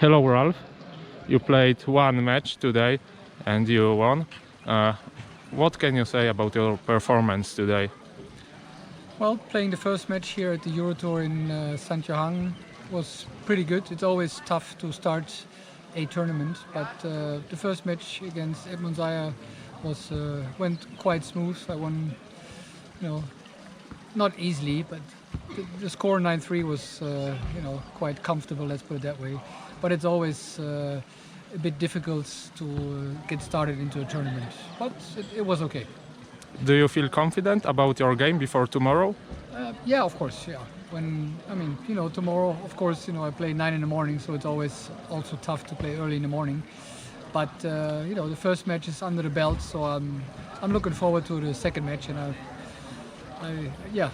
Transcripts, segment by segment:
Hello, Ralph. You played one match today and you won. Uh, what can you say about your performance today? Well, playing the first match here at the Eurotour in uh, St. Johann was pretty good. It's always tough to start a tournament, but uh, the first match against Edmund Zayer was uh, went quite smooth. I won, you know, not easily, but the, the score 9-3 was, uh, you know, quite comfortable. Let's put it that way. But it's always uh, a bit difficult to uh, get started into a tournament. But it, it was okay. Do you feel confident about your game before tomorrow? Uh, yeah, of course. Yeah. When I mean, you know, tomorrow, of course, you know, I play nine in the morning, so it's always also tough to play early in the morning. But uh, you know, the first match is under the belt, so I'm I'm looking forward to the second match, and I, I yeah,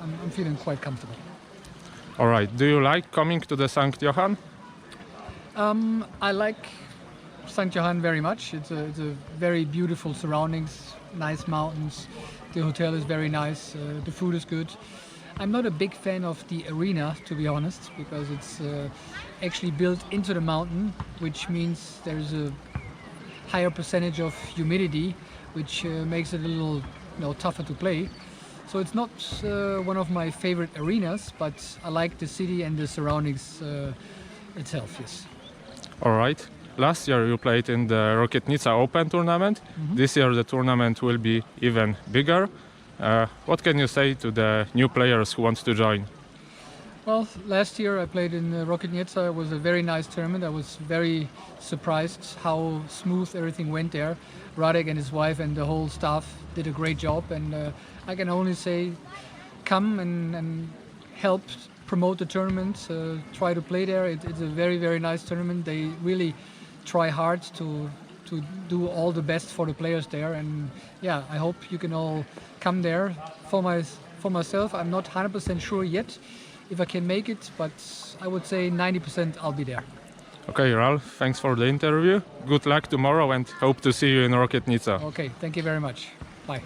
I'm, I'm feeling quite comfortable. All right. Do you like coming to the St. Johann? Um, I like St. Johann very much. It's a, it's a very beautiful surroundings, nice mountains. The hotel is very nice. Uh, the food is good. I'm not a big fan of the arena, to be honest, because it's uh, actually built into the mountain, which means there's a higher percentage of humidity, which uh, makes it a little you know, tougher to play. So it's not uh, one of my favorite arenas, but I like the city and the surroundings uh, itself. Yes. All right. Last year you played in the Rocketnica Open tournament. This year the tournament will be even bigger. Uh, what can you say to the new players who want to join? Well, last year I played in uh, Rocketnica. It was a very nice tournament. I was very surprised how smooth everything went there. Radek and his wife and the whole staff did a great job, and uh, I can only say, come and, and help promote the tournament. Uh, try to play there. It, it's a very very nice tournament. They really try hard to to do all the best for the players there, and yeah, I hope you can all come there. For my for myself, I'm not 100% sure yet if I can make it, but I would say 90% I'll be there. Okay, Ralph, thanks for the interview. Good luck tomorrow and hope to see you in Rocket Nizza. Okay, thank you very much. Bye.